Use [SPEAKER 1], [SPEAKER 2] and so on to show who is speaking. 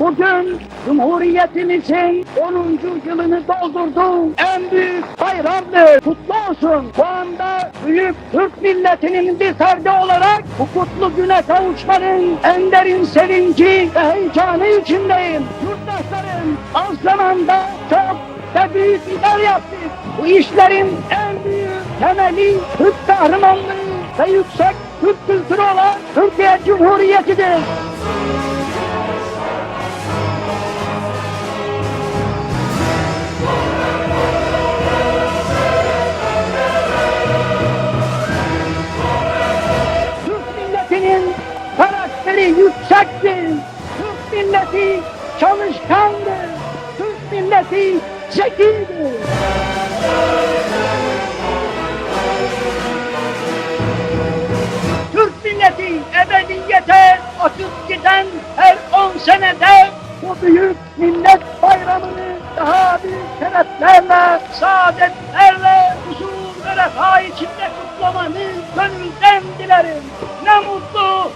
[SPEAKER 1] Bugün Cumhuriyetimizin 10. yılını doldurdu. En büyük bayramdır. Kutlu olsun. Bu anda büyük Türk milletinin bir ferdi olarak bu kutlu güne kavuşmanın en derin sevinci ve heyecanı içindeyim. Yurttaşlarım az zamanda çok ve büyük işler yaptık. Bu işlerin en büyük temeli Türk kahramanlığı ve yüksek Türk kültürü olan Türkiye Cumhuriyeti'dir. Yüksektir. Türk milleti çalışkandır. Türk milleti zekidir. Türk milleti ebediyete akıp giden her on senede bu büyük millet bayramını daha büyük şereflerle, saadetlerle, huzur ve refah içinde kutlamanı gönülden dilerim. Ne mutlu.